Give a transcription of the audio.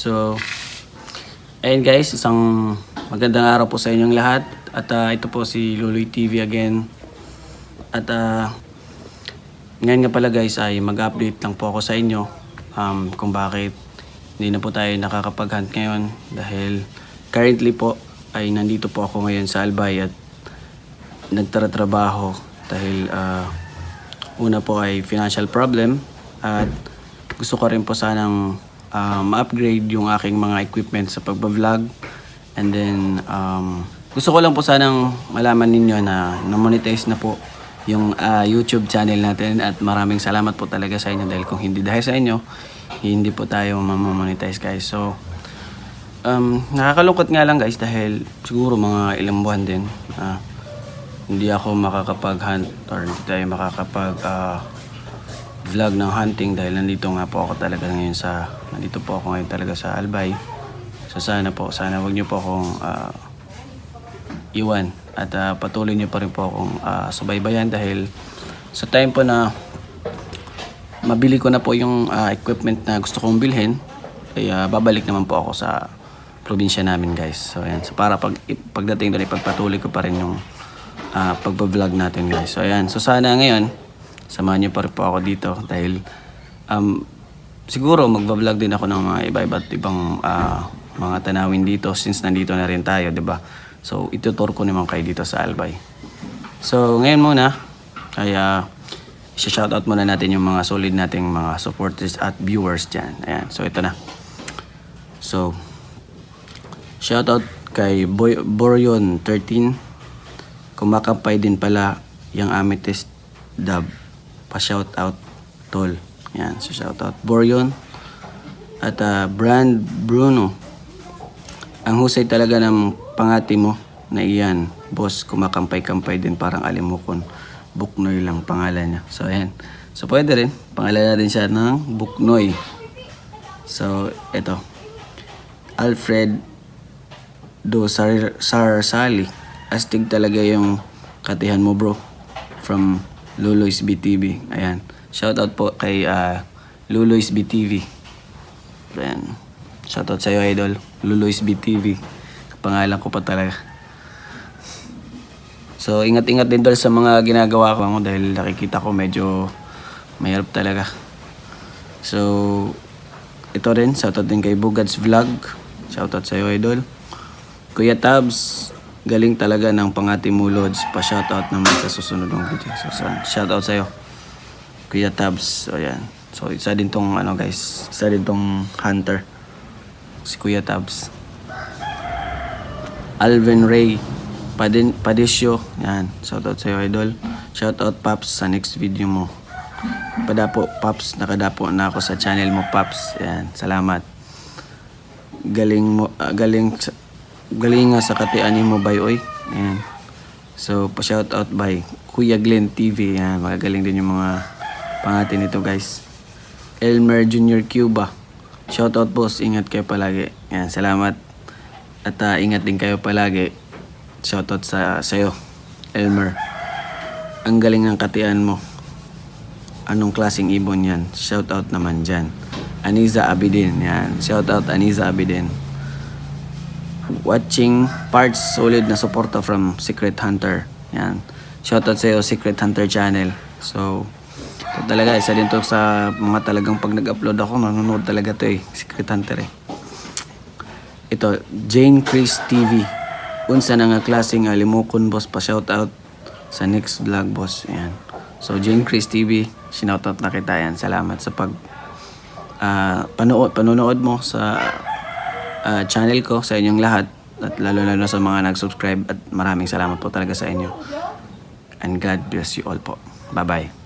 So, ayun guys, isang magandang araw po sa inyong lahat. At ah, ito po si Luloy TV again. At ah, ngayon nga pala guys ay mag-update lang po ako sa inyo um, kung bakit hindi na po tayo nakakapag-hunt ngayon dahil currently po ay nandito po ako ngayon sa Albay at nagtatrabaho dahil ah, una po ay financial problem at gusto ko rin po sanang ah, ma-upgrade yung aking mga equipment sa pagbablog. And then um, gusto ko lang po sanang malaman ninyo na na-monetize na po yung ah, YouTube channel natin. At maraming salamat po talaga sa inyo dahil kung hindi dahil sa inyo hindi po tayo mamamonetize guys. So um, nakakalungkot nga lang guys dahil siguro mga ilang buwan din ah, hindi ako makakapag-hunt or hindi tayo makakapag ah, vlog ng hunting dahil nandito nga po ako talaga ngayon sa nandito po ako ngayon talaga sa Albay. So sana po sana wag niyo po akong ah, iwan at ah, patuloy niyo pa rin po akong ah, subaybayan dahil sa time po na mabili ko na po yung ah, equipment na gusto kong bilhin ay ah, babalik naman po ako sa probinsya namin guys. So ayan. So para pag pagdating doon ipagpatuloy ko pa rin yung uh, pagbablog natin guys. So ayan. So sana ngayon samahan niyo pa rin po ako dito dahil um, siguro magbablog din ako ng mga iba-iba't ibang ah, mga tanawin dito since nandito na rin tayo 'di ba? So itutur ko naman kayo dito sa Albay. So ngayon muna ay uh, shoutout muna natin yung mga solid nating mga supporters at viewers dyan. Ayan so ito na. So shoutout kay Boy, Boryon 13 kumakampay din pala yung Amethyst Dub pa shoutout tol. Yan so shoutout. Boryon at ah, Brand Bruno. Ang husay talaga ng pangati mo na iyan boss kumakampay-kampay din parang alimukon. Buknoy lang pangalan niya. So ayan. So pwede rin. Pangalan natin siya ng Buknoy. So eto. Alfred do Sar Sarsali. Astig talaga yung katihan mo bro. From Luloy's BTV. Ayan. Shoutout po kay ah, Luloy's BTV. Ayan. Shoutout sa'yo idol. Luloy's BTV. Pangalan ko pa talaga. So ingat-ingat din dol sa mga ginagawa ko dahil nakikita ko medyo mahirap talaga. So ito rin, shoutout din kay Bugads Vlog. Shoutout sa'yo idol. Kuya Tabs, galing talaga ng pangati mo Lods. Pa-shoutout naman sa susunod ng video. So, sa- shoutout sa'yo. Kuya Tabs. So, ayan. So, isa din tong, ano guys, isa din tong hunter. Si Kuya Tabs. Alvin Ray. Padin, Padisyo. Yan. Shoutout sa'yo, idol. Shoutout, Paps, sa next video mo. Padapo, Paps. Nakadapo na ako sa channel mo, Paps. Yan. Salamat. Galing mo, ah, galing, galing nga sa katianin mo, bay, oy. Yan. So, pa-shoutout by Kuya Glenn TV. Yan. Magagaling din yung mga pangati nito, guys. Elmer Junior Cuba. Shoutout, boss. Ingat kayo palagi. Yan. Salamat. At ah, ingat din kayo palagi. Shoutout sa sa'yo, Elmer. Ang galing ng katian mo. Anong klaseng ibon yan? Shoutout naman dyan. Aniza Abidin. Yan. Shoutout Aniza Abidin. Watching parts solid na suporta from Secret Hunter. Yan. Shoutout sa iyo, Secret Hunter channel. So, ito talaga, isa din to sa mga talagang pag nag-upload ako, nanonood talaga to eh. Secret Hunter eh. Ito, Jane Chris TV. Unsa na nga klaseng alimukon boss pa shoutout sa next vlog boss. Yan. So Jane Chris TV, sinoutout na kita yan. Salamat sa pag ah, panood, panonood mo sa ah, channel ko sa inyong lahat at lalo lalo sa mga nag-subscribe at maraming salamat po talaga sa inyo. And God bless you all po. Bye-bye.